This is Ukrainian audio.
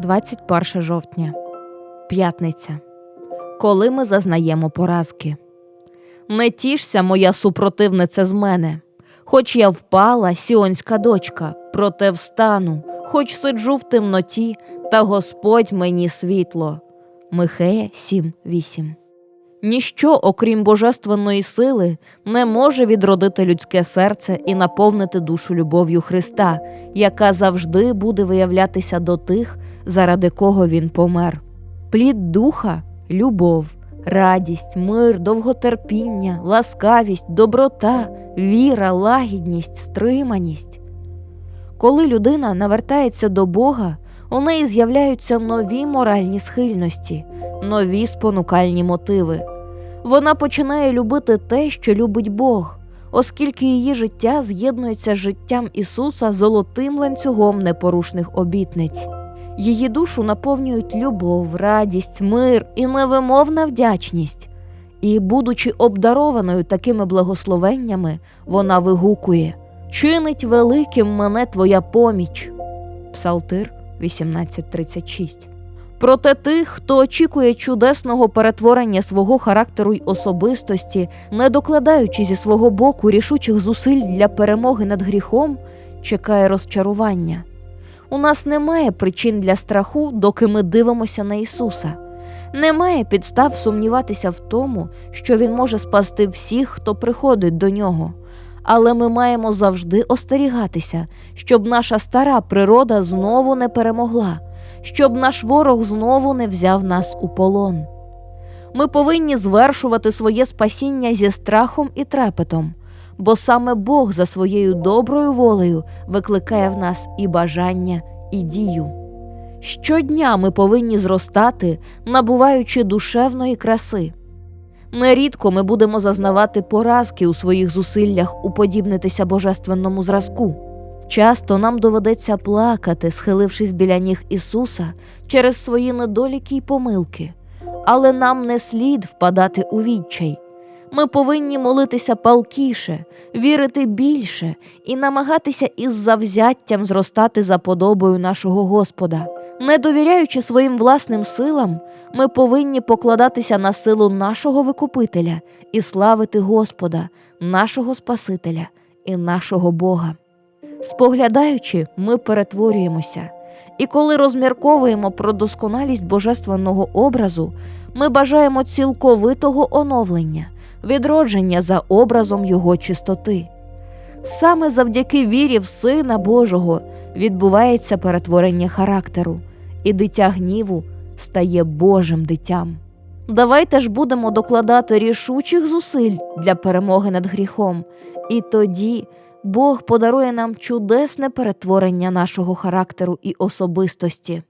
21 жовтня, п'ятниця. Коли ми зазнаємо поразки. Не тішся, моя супротивниця з мене. Хоч я впала, сіонська дочка, проте встану, хоч сиджу в темноті, та Господь мені світло. Михея 7.8 Ніщо, окрім божественної сили, не може відродити людське серце і наповнити душу любов'ю Христа, яка завжди буде виявлятися до тих, заради кого він помер. Плід духа любов, радість, мир, довготерпіння, ласкавість, доброта, віра, лагідність, стриманість. Коли людина навертається до Бога, у неї з'являються нові моральні схильності, нові спонукальні мотиви. Вона починає любити те, що любить Бог, оскільки її життя з'єднується з життям Ісуса золотим ланцюгом непорушних обітниць. Її душу наповнюють любов, радість, мир і невимовна вдячність. І, будучи обдарованою такими благословеннями, вона вигукує Чинить великим мене твоя поміч. Псалтир 1836 Проте тих, хто очікує чудесного перетворення свого характеру й особистості, не докладаючи зі свого боку рішучих зусиль для перемоги над гріхом, чекає розчарування. У нас немає причин для страху, доки ми дивимося на Ісуса. Немає підстав сумніватися в тому, що Він може спасти всіх, хто приходить до нього. Але ми маємо завжди остерігатися, щоб наша стара природа знову не перемогла, щоб наш ворог знову не взяв нас у полон. Ми повинні звершувати своє спасіння зі страхом і трепетом, бо саме Бог за своєю доброю волею викликає в нас і бажання, і дію. Щодня ми повинні зростати, набуваючи душевної краси. Нерідко ми будемо зазнавати поразки у своїх зусиллях уподібнитися божественному зразку. Часто нам доведеться плакати, схилившись біля ніг Ісуса через свої недоліки й помилки, але нам не слід впадати у відчай. Ми повинні молитися палкіше, вірити більше і намагатися із завзяттям зростати за подобою нашого Господа. Не довіряючи своїм власним силам, ми повинні покладатися на силу нашого Викупителя і славити Господа, нашого Спасителя і нашого Бога. Споглядаючи, ми перетворюємося, і коли розмірковуємо про досконалість божественного образу, ми бажаємо цілковитого оновлення, відродження за образом Його чистоти. Саме завдяки вірі в Сина Божого відбувається перетворення характеру, і дитя гніву стає Божим дитям. Давайте ж будемо докладати рішучих зусиль для перемоги над гріхом, і тоді Бог подарує нам чудесне перетворення нашого характеру і особистості.